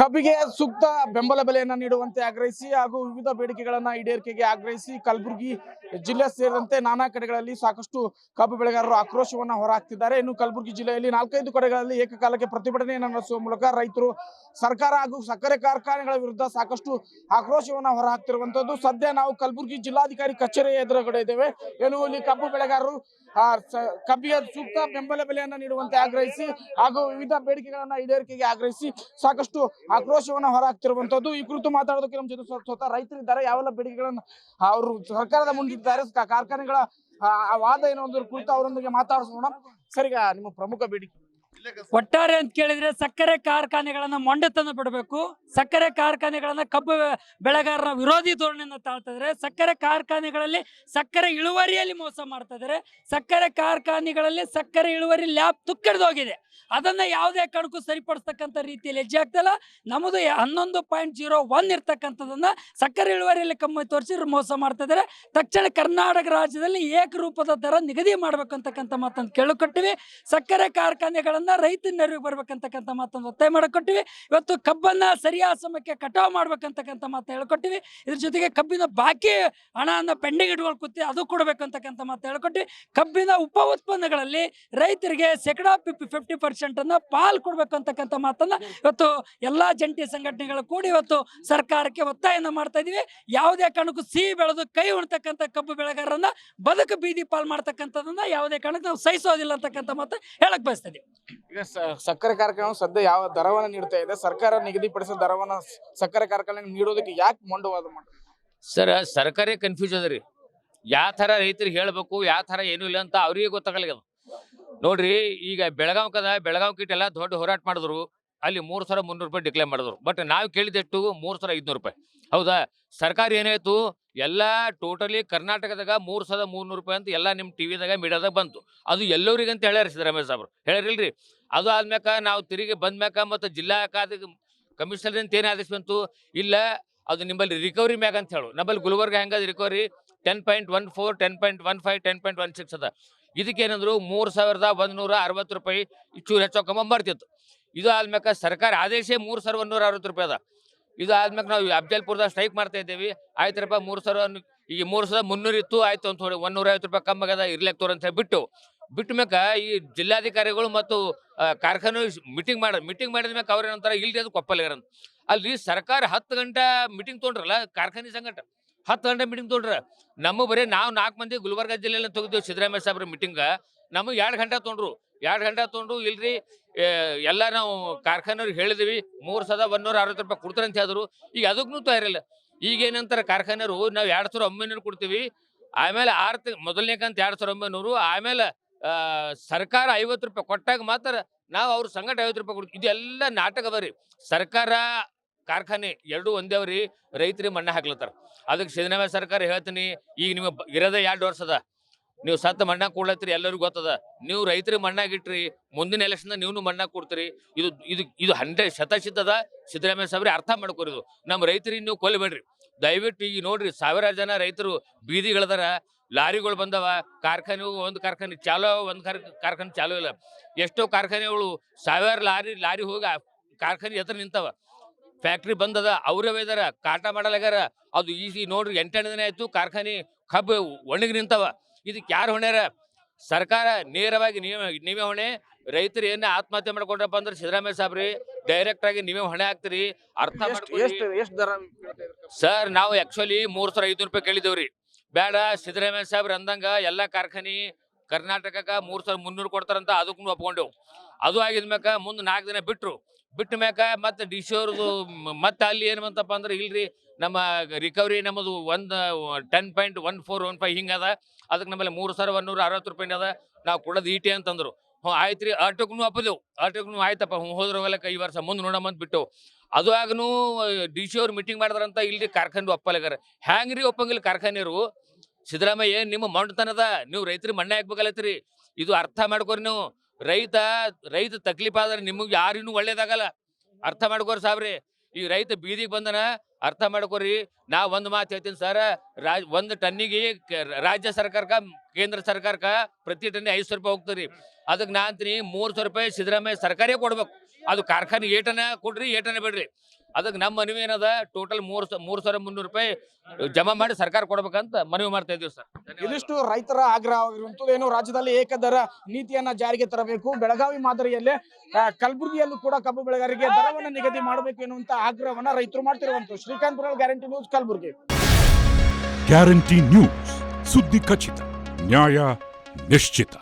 ಕಬ್ಬಿಗೆ ಸೂಕ್ತ ಬೆಂಬಲ ಬೆಲೆಯನ್ನ ನೀಡುವಂತೆ ಆಗ್ರಹಿಸಿ ಹಾಗೂ ವಿವಿಧ ಬೇಡಿಕೆಗಳನ್ನ ಈಡೇರಿಕೆಗೆ ಆಗ್ರಹಿಸಿ ಕಲಬುರಗಿ ಜಿಲ್ಲೆ ಸೇರಿದಂತೆ ನಾನಾ ಕಡೆಗಳಲ್ಲಿ ಸಾಕಷ್ಟು ಕಬ್ಬು ಬೆಳೆಗಾರರು ಆಕ್ರೋಶವನ್ನು ಹೊರಹಾಕ್ತಿದ್ದಾರೆ. ಇನ್ನು ಕಲಬುರಗಿ ಜಿಲ್ಲೆಯಲ್ಲಿ ನಾಲ್ಕೈದು ಕಡೆಗಳಲ್ಲಿ ಏಕಕಾಲಕ್ಕೆ ಪ್ರತಿಭಟನೆಯನ್ನು ನಡೆಸುವ ಮೂಲಕ ರೈತರು ಸರ್ಕಾರ ಹಾಗೂ ಸಕ್ಕರೆ ಕಾರ್ಖಾನೆಗಳ ವಿರುದ್ಧ ಸಾಕಷ್ಟು ಆಕ್ರೋಶವನ್ನ ಹೊರಹಾಕ್ತಿರುವಂತದ್ದು. ಸದ್ಯ ನಾವು ಕಲಬುರಗಿ ಜಿಲ್ಲಾಧಿಕಾರಿ ಕಚೇರಿಯ ಎದುರುಗಡೆ ಇದ್ದೇವೆ. ಏನು ಇಲ್ಲಿ ಕಬ್ಬು ಬೆಳೆಗಾರರು ಕಬ್ಬಿಗೆ ಸೂಕ್ತ ಬೆಂಬಲ ಬೆಲೆಯನ್ನ ನೀಡುವಂತೆ ಆಗ್ರಹಿಸಿ ಹಾಗೂ ವಿವಿಧ ಬೇಡಿಕೆಗಳನ್ನ ಈಡೇರಿಕೆಗೆ ಆಗ್ರಹಿಸಿ ಸಾಕಷ್ಟು ಆಕ್ರೋಶವನ್ನ ಹೊರಹಾಕ್ತಿರುವಂತದ್ದು. ಈ ಕುರಿತು ಮಾತಾಡೋದಕ್ಕೆ ನಮ್ಮ ಜೊತೆ ಸ್ವ- ಸ್ವತಃ ರೈತರಿದ್ದಾರೆ. ಯಾವೆಲ್ಲ ಬೇಡಿಕೆಗಳನ್ನ ಅವರು ಸರ್ಕಾರದ ಮುಂದಿದ್ದಾರೆ ಕಾರ್ಖಾನೆಗಳ ಆ, ವಾದ ಏನೋ ಕುರಿತು ಅವರೊಂದಿಗೆ ಮಾತಾಡಿಸೋಣ. ಸರಿಗ ನಿಮ್ಮ ಪ್ರಮುಖ ಬೇಡಿಕೆ. ಒಟ್ಟಾರೆ ಅಂತ ಕೇಳಿದ್ರೆ ಸಕ್ಕರೆ ಕಾರ್ಖಾನೆಗಳನ್ನ ಮೊಂಡತನ ಬಿಡಬೇಕು. ಸಕ್ಕರೆ ಕಾರ್ಖಾನೆಗಳನ್ನ ಕಬ್ಬು ಬೆಳೆಗಾರರ ವಿರೋಧಿ ಧೋರಣೆಯನ್ನು ತಾಳ್ತಾ ಸಕ್ಕರೆ ಕಾರ್ಖಾನೆಗಳಲ್ಲಿ ಸಕ್ಕರೆ ಇಳುವರಿಯಲ್ಲಿ ಮೋಸ ಮಾಡ್ತಾ ಸಕ್ಕರೆ ಕಾರ್ಖಾನೆಗಳಲ್ಲಿ ಸಕ್ಕರೆ ಇಳುವರಿ ಲ್ಯಾಬ್ ತುಕ್ಕಿಡ್ದೋಗಿದೆ ಅದನ್ನ ಯಾವುದೇ ಕಣಕ್ಕೂ ಸರಿಪಡಿಸ್ತಕ್ಕಂಥ ರೀತಿಯಲ್ಲಿ ಹೆಜ್ಜೆ ಆಗ್ತಲ್ಲ ನಮ್ಮದು ಹನ್ನೊಂದು ಪಾಯಿಂಟ್ ಜೀರೋ ಒನ್ ಇರ್ತಕ್ಕಂಥದನ್ನ ಸಕ್ಕರೆ ಇಳುವರಿಯಲ್ಲಿ ಕಮ್ಮಿ ತೋರಿಸಿ ಮೋಸ ಮಾಡ್ತಾ ಇದ್ದಾರೆ ತಕ್ಷಣ ಕರ್ನಾಟಕ ರಾಜ್ಯದಲ್ಲಿ ಏಕರೂಪದ ದರ ನಿಗದಿ ಮಾಡ್ಬೇಕಂತಕ್ಕಂಥ ಮಾತನ್ನು ಕೇಳಿಕೊಟ್ಟಿವಿ ಸಕ್ಕರೆ ಕಾರ್ಖಾನೆಗಳನ್ನ ರೈತ ನೆರವಿಗೆ ಬರ್ಬೇಕಂತಕ್ಕಂಥ ಮಾತನ್ನು ಒತ್ತಾಯ ಮಾಡಿಕೊಟ್ಟಿವಿ. ಇವತ್ತು ಕಬ್ಬನ್ನ ಸರಿಯಾದ ಸಮಯಕ್ಕೆ ಕಟಾವು ಮಾಡ್ಬೇಕಂತಕ್ಕಂಥ ಮಾತು ಹೇಳ್ಕೊಟ್ಟಿವಿ. ಇದ್ರ ಜೊತೆಗೆ ಕಬ್ಬಿನ ಬಾಕಿ ಹಣವನ್ನು ಪೆಂಡಿಂಗ್ ಇಟ್ಕೊಂಡು ಕೂತಿ ಅದು ಕೊಡಬೇಕಂತಕ್ಕಂಥ ಮಾತು ಹೇಳ್ಕೊಟ್ಟಿವಿ. ಕಬ್ಬಿನ ಉಪ ಉತ್ಪನ್ನಗಳಲ್ಲಿ ರೈತರಿಗೆ ಶೇಕಡ ಫಿಫ್ಟಿ ಪರ್ಸೆಂಟ್ ಅನ್ನ ಪಾಲ್ ಕೊಡ್ಬೇಕು ಅಂತಕ್ಕಂಥ ಮಾತನ್ನ ಇವತ್ತು ಎಲ್ಲಾ ಜಂಟಿ ಸಂಘಟನೆಗಳು ಕೂಡಿ ಇವತ್ತು ಸರ್ಕಾರಕ್ಕೆ ಒತ್ತಾಯನ ಮಾಡ್ತಾ ಇದೀವಿ. ಯಾವುದೇ ಕಾರಣಕ್ಕೂ ಸಿಹಿ ಬೆಳೆದು ಕೈ ಉಣ್ತಕ್ಕಂಥ ಕಬ್ಬು ಬೆಳೆಗಾರರನ್ನ ಬದುಕು ಬೀದಿ ಪಾಲ್ ಮಾಡ್ತಕ್ಕಂಥದನ್ನ ಯಾವುದೇ ಕಾರಣಕ್ಕೂ ನಾವು ಸಹಿಸೋದಿಲ್ಲ ಅಂತಕ್ಕಂಥ ಮಾತು ಹೇಳಕ್ ಬಯಸ್ತಾ ಈಗ ಸಕ್ಕರೆ ಕಾರ್ಖಾನೆ ಸದ್ಯ ಯಾವ ದರವನ್ನು ನೀಡ್ತಾ ಇದೆ, ಸರ್ಕಾರ ನಿಗದಿಪಡಿಸಿದ ದರವನ್ನು ಸಕ್ಕರೆ ಕಾರ್ಖಾನೆ ನೀಡೋದಕ್ಕೆ ಯಾಕೆ ಮೊಂಡವಾದ ಮಾಡ? ಸರ್, ಸರ್ಕಾರ ಕನ್ಫ್ಯೂಸ್ ಅದ ರೀ. ಯಾವ ಥರ ರೈತರಿಗೆ ಹೇಳಬೇಕು, ಯಾವ ಥರ ಏನೂ ಇಲ್ಲ ಅಂತ ಅವ್ರಿಗೆ ಗೊತ್ತಾಗಲ್ಲ ನೋಡ್ರಿ, ಈಗ ಬೆಳಗಾವ್ಕದ ಬೆಳಗಾವ್ ಕಿಟ್ ಎಲ್ಲ ದೊಡ್ಡ ಹೋರಾಟ ಮಾಡಿದ್ರು. ಅಲ್ಲಿ ಮೂರು ಸಾವಿರ ಮುನ್ನೂರು ರೂಪಾಯಿ ಡಿಕ್ಲೇರ್ ಮಾಡಿದ್ರು. ಬಟ್ ನಾವು ಕೇಳಿದಷ್ಟು ಮೂರು ಸಾವಿರ ಐದುನೂರು ರೂಪಾಯಿ. ಹೌದಾ? ಸರ್ಕಾರ ಏನಾಯ್ತು ಎಲ್ಲ ಟೋಟಲಿ ಕರ್ನಾಟಕದಾಗ ಮೂರು ಸಾವಿರದ ಮೂರ್ನೂರು ರೂಪಾಯಿ ಅಂತ ಎಲ್ಲ ನಿಮ್ಮ ಟಿವಿದಾಗ ಮೀಡಿಯಾದಾಗ ಬಂತು. ಅದು ಎಲ್ಲರಿಗಂತ ಹೇಳ್ಯಾರ ಸಿದ್ದರಾಮಯ್ಯ ಸಾಬ್ರು. ಹೇಳಿರಿಲ್ರಿ ಅದು ಆದ್ಮ್ಯಾಕ ನಾವು ತಿರುಗಿ ಬಂದ್ಮ್ಯಾಕ ಮತ್ತು ಜಿಲ್ಲಾ ಕಾದ ಕಮಿಷನರ್ ಅಂತ ಏನು ಆದೇಶ ಬಂತು? ಇಲ್ಲ, ಅದು ನಿಮ್ಮಲ್ಲಿ ರಿಕವರಿ ಮ್ಯಾಗ ಅಂತ ಹೇಳು. ನಮ್ಮಲ್ಲಿ ಗುಲ್ಬರ್ಗ ಹೆಂಗದ recovery ten point one four ten point one five ten point one six ಅದ. ಇದಕ್ಕೇನಂದ್ರು ಮೂರು ಸಾವಿರದ ಒಂದು ನೂರ ಅರವತ್ತು ರೂಪಾಯಿ ಚೂರು ಹೆಚ್ಚು ಕಮ್ಮ ಬರ್ತಿತ್ತು. ಇದು ಆದ್ಮ್ಯಾಕ ಸರ್ಕಾರ ಆದೇಶ ಮೂರು ಸಾವಿರದ ಒಂದೂರ ಅರವತ್ತು ರೂಪಾಯಿ ಅದ. ಇದು ಆದ್ಮ್ಯಾಕ ನಾವು ಅಫ್ಜಲ್ಪುರದಾಗ ಸ್ಟ್ರೈಕ್ ಮಾಡ್ತಾ ಇದ್ದೀವಿ. ರೂಪಾಯಿ ಮೂರು ಸಾವಿರ ಈಗ ಮೂರು ಸಾವಿರದ ಮುನ್ನೂರು ಇತ್ತು, ಆಯ್ತು ಅಂತ ಹೇಳಿ ಒಂದೂರ ಐವತ್ತು ರೂಪಾಯಿ ಕಮ್ಮಿ ಆಗದ ಇರ್ಲಕ್ ತೋರ್ ಅಂತ ಹೇಳಿ ಬಿಟ್ಟು ಬಿಟ್ಟ ಮ್ಯಾಕ ಈ ಜಿಲ್ಲಾಧಿಕಾರಿಗಳು ಮತ್ತು ಕಾರ್ಖಾನೆ ಮೀಟಿಂಗ್ ಮಾಡ ಮೀಟಿಂಗ್ ಮಾಡಿದ ಮೇಲೆ ಅವ್ರು ಏನಂತಾರೆ ಇಲ್ಲಿ ಅದು ಕೊಪ್ಪಲಿಗರ ಅಂತ ಅಲ್ಲಿ ಸರ್ಕಾರ ಹತ್ತು ಗಂಟೆ ಮೀಟಿಂಗ್ ತೊಗೊಂಡ್ರಲ್ಲ, ಕಾರ್ಖಾನೆ ಸಂಘಟ ಹತ್ತು ಗಂಟೆ ಮೀಟಿಂಗ್ ತೊಗೊಂಡ್ರ, ನಮ್ಮ ಬರೀ ನಾವು ನಾಲ್ಕು ಮಂದಿ ಗುಲ್ಬರ್ಗ ಜಿಲ್ಲೆಯಲ್ಲಿ ತೆಗೆದೇವು ಸಿದ್ದರಾಮಯ್ಯ ಸಾಹೇಬ್ರ ಮೀಟಿಂಗ್ ನಮಗೆ ಎರಡು ಗಂಟೆ ತೊಗೊಂಡ್ರು. ಎರಡು ಗಂಟೆ ತೊಗೊಂಡು, ಇಲ್ರಿ ಎಲ್ಲ ನಾವು ಕಾರ್ಖಾನೆಯವ್ರಿಗೆ ಹೇಳಿದ್ವಿ, ಮೂರು ಸಾವಿರದ ಒಂದೂರ ಅರವತ್ತು ರೂಪಾಯಿ ಕೊಡ್ತಾರೆ ಅಂತ ಹೇಳಿದ್ರು. ಈಗ ಅದಕ್ಕೂ ತಯಾರಿಲ್ಲ ಈಗ ಏನಂತಾರೆ ಕಾರ್ಖಾನೆಯವರು, ನಾವು ಎರಡು ಸಾವಿರ ಒಂಬೈನೂರು ಕೊಡ್ತೀವಿ. ಆಮೇಲೆ ಆರು ತಿಂಗ್ ಮೊದಲನೇ ಕಂತ ಎರಡು ಸಾವಿರ ಒಂಬೈನೂರು, ಆಮೇಲೆ ಸರ್ಕಾರ ಐವತ್ತು ರೂಪಾಯಿ ಕೊಟ್ಟಾಗ ಮಾತ್ರ ನಾವು ಅವ್ರ ಸಂಗಟ ಐವತ್ತು ರೂಪಾಯಿ ಕೊಡ್ತೀವಿ. ಇದೆಲ್ಲ ನಾಟಕ ಅದ ರೀ ಸರ್ಕಾರ ಕಾರ್ಖಾನೆ ಎರಡೂ ಒಂದೇ ಅವ್ರಿ, ರೈತರಿಗೆ ಮಣ್ಣ ಹಾಕ್ಲತ್ತಾರ. ಅದಕ್ಕೆ ಸಿದ್ದರಾಮಯ್ಯ ಸರ್ಕಾರ ಹೇಳ್ತೀನಿ, ಈಗ ನಿಮಗೆ ಇರೋದೇ ಎರಡು ವರ್ಷ ಅದ. ನೀವು ಸತ್ತ ಮಣ್ಣ ಕೊಡ್ಲತ್ತೀರಿ, ಎಲ್ಲರಿಗೂ ಗೊತ್ತದ. ನೀವು ರೈತರಿಗೆ ಮಣ್ಣಾಗಿಟ್ರಿ ಮುಂದಿನ ಎಲೆಕ್ಷನ್ ನೀವು ಮಣ್ಣಾಗ ಕೊಡ್ತೀರಿ. ಇದು ಇದು ಇದು ಹಂಡ್ರೆಡ್ ಶತಶಿತದ ಸಿದ್ದರಾಮಯ್ಯ ಸಾಬ್ರಿ ಅರ್ಥ ಮಾಡ್ಕೊರಿದು. ನಮ್ಮ ರೈತರಿಗೆ ನೀವು ಕೊಲ್ಲಬೇಡ್ರಿ ದಯವಿಟ್ಟು ಈಗ ನೋಡ್ರಿ, ಸಾವಿರಾರು ಜನ ರೈತರು ಬೀದಿಗಳದಾರ. ಲಾರಿಗಳು ಬಂದವ ಕಾರ್ಖಾನೆ ಒಂದು ಕಾರ್ಖಾನೆ ಚಾಲೋ ಒಂದು ಕಾರ್ ಕಾರ್ಖಾನೆ ಚಾಲೋ ಇಲ್ಲ. ಎಷ್ಟೋ ಕಾರ್ಖಾನೆಗಳು ಸಾವಿರ ಲಾರಿ ಲಾರಿ ಹೋಗಿ ಕಾರ್ಖಾನೆ ಎದುರು ನಿಂತವ. ಫ್ಯಾಕ್ಟ್ರಿ ಬಂದದ ಅವರೇ ಒಯ್ದಾರ ಕಾಟ ಮಾಡಲಾಗ್ಯಾರ. ಅದು ಈಸಿ ನೋಡ್ರಿ ಎಂಟನೇ ದಿನ ಆಯ್ತು ಕಾರ್ಖಾನೆ ಕಬ್ಬು ಒಣಗಿ ನಿಂತವ. ಇದಕ್ಕೆ ಯಾರು ಹೊಣ್ಯಾರ? ಸರ್ಕಾರ ನೇರವಾಗಿ ನೀವೇ ನೀವೇ ಹೊಣೆ. ರೈತರು ಏನೇ ಆತ್ಮಹತ್ಯೆ ಮಾಡ್ಕೊಂಡ್ರಪ್ಪ ಅಂದ್ರೆ ಸಿದ್ದರಾಮಯ್ಯ ಸಾಬ್ರಿ ಡೈರೆಕ್ಟ್ ಆಗಿ ನೀವೇ ಹೊಣೆ ಹಾಕ್ತೀರಿ ಅರ್ಥ ಎಷ್ಟು ಮಾಡ್ಕೊಳ್ಳಿ. ಎಷ್ಟು ಎಷ್ಟು ದರ ಸರ್ ನಾವು ಆಕ್ಚುಲಿ ಮೂರ್ ಸಾವಿರ ಐದು ರೂಪಾಯಿ ಕೇಳಿದೇವ್ರಿ ಬೇಡ, ಸಿದ್ದರಾಮಯ್ಯ ಸಾಹೇಬ್ರು ಅಂದಂಗ ಎಲ್ಲ ಕಾರ್ಖಾನೆ ಕರ್ನಾಟಕಕ್ಕೆ ಮೂರು ಸಾವಿರ ಮುನ್ನೂರು ಕೊಡ್ತಾರಂತ ಅದಕ್ಕೂ ಒಪ್ಕೊಂಡೆವು. ಅದು ಆಗಿದ್ಮ್ಯಾಕ ಮುಂದೆ ನಾಲ್ಕು ದಿನ ಬಿಟ್ರು. ಬಿಟ್ಟ ಮ್ಯಾಕ ಮತ್ತೆ ಡಿ ಸಿ ಅವ್ರದ್ದು ಮತ್ತೆ ಅಲ್ಲಿ ಏನು ಬಂತಪ್ಪ ಅಂದ್ರೆ ಇಲ್ರಿ ನಮ್ಮ ರಿಕವರಿ ನಮ್ಮದು ಒಂದು ten point one four one five ಹಿಂಗದ ಅದಕ್ಕೆ ನಮ್ಮಲ್ಲಿ ಮೂರು ಸಾವಿರ ಒನ್ನೂರ ಅರವತ್ತು ರೂಪಾಯಿ ಅದ ನಾವು ಕೊಡೋದು ಈಟಿ ಅಂತಂದ್ರು. ಹ್ಞೂ ಆಯ್ತು ರೀ ಆಟೋಕ್ಕೂ ಅಪ್ಪದೆವು ಆಟೋಕ್ಕೂ ಆಯ್ತಪ್ಪ ಹ್ಞೂ ಹೋದ್ರೆ ಹೋಗಲಕ್ಕ ಈ ವರ್ಷ ಮುಂದೆ ನೋಡಮ್ಮ ಅಂತ ಬಿಟ್ಟು ಅದು ಆಗನು ಡಿ ಸಿ ಅವ್ರು ಮೀಟಿಂಗ್ ಮಾಡಿದ್ರಂತ ಇಲ್ಲಿ ಕಾರ್ಖಾನೆ ಒಪ್ಪಲಿಗಾರ ಹ್ಯಾಂಗ್ರಿ ಒಪ್ಪಂಗಿಲ್ಲ ಕಾರ್ಖಾನೆಯವರು ಸಿದ್ದರಾಮಯ್ಯ, ಏನು ನಿಮ್ಮ ಮೊಂಡತನದ? ನೀವು ರೈತರಿಗೆ ಮಣ್ಣೆ ಹಾಕ್ಬೇಕಲ್ಲತ್ತೀರಿ ಇದು ಅರ್ಥ ಮಾಡ್ಕೋರಿ ನೀವು. ರೈತ ರೈತ ತಕ್ಲೀಫ್ ಆದ್ರೆ ನಿಮಗೆ ಯಾರಿಗೂ ಒಳ್ಳೇದಾಗಲ್ಲ. ಅರ್ಥ ಮಾಡ್ಕೋರಿ ಸಾಬ್ರಿ. ಈ ರೈತ ಬೀದಿಗೆ ಬಂದನ, ಅರ್ಥ ಮಾಡ್ಕೋರಿ. ನಾ ಒಂದು ಮಾತು ಹೇಳ್ತೀನಿ ಸರ್ ರಾಜ್ ಒಂದು ಟನ್ನಿಗೆ ರಾಜ್ಯ ಸರ್ಕಾರಕ್ಕ, ಕೇಂದ್ರ ಸರ್ಕಾರಕ್ಕ ಪ್ರತಿ ಟನ್ನಿಗೆ ಐದು ಸಾವಿರ ರೂಪಾಯಿ ಹೋಗ್ತೀರಿ ಅದಕ್ಕೆ ನಾ ಅಂತೀನಿ, ಮೂರು ಸಾವಿರ ರೂಪಾಯಿ ಸಿದ್ದರಾಮಯ್ಯ ಸರ್ಕಾರೇ ಕೊಡ್ಬೇಕು. ಅದು ಕಾರ್ಖಾನೆ ಏಟನ ಕೊಡ್ರಿ ಏಟನ ಬಿಡ್ರಿ. ಅದಕ್ಕೆ ನಮ್ಮ ಮನವಿ ಏನದ? ಟೋಟಲ್ ಮೂರ್ ಸ- ಮೂರ್ ಸಾವಿರ ಮುನ್ನೂರು ರೂಪಾಯಿ ಜಮಾ ಮಾಡಿ ಸರ್ಕಾರ ಕೊಡ್ಬೇಕಂತ ಮನವಿ ಮಾಡ್ತಾ ಇದೀವಿ ಸರ್. ಇದಿಷ್ಟು ರೈತರ ಆಗ್ರಹವಾಗಿರುವಂತದ್ದು ಏನು? ರಾಜ್ಯದಲ್ಲಿ ಏಕದರ ನೀತಿಯನ್ನ ಜಾರಿಗೆ ತರಬೇಕು. ಬೆಳಗಾವಿ ಮಾದರಿಯಲ್ಲೇ ಆ, ಕಲಬುರಗಿಯಲ್ಲೂ ಕೂಡ ಕಬ್ಬು ಬೆಳೆಗಾರರಿಗೆ ದರವನ್ನು ನಿಗದಿ ಮಾಡಬೇಕು ಎನ್ನುವಂತ ಆಗ್ರಹವನ್ನ ರೈತರು ಮಾಡ್ತಿರುವಂತ Srikanth Pural guarantee news Kalaburagi. Guarantee news ಸುದ್ದಿ ಖಚಿತ ನ್ಯಾಯ ನಿಶ್ಚಿತ.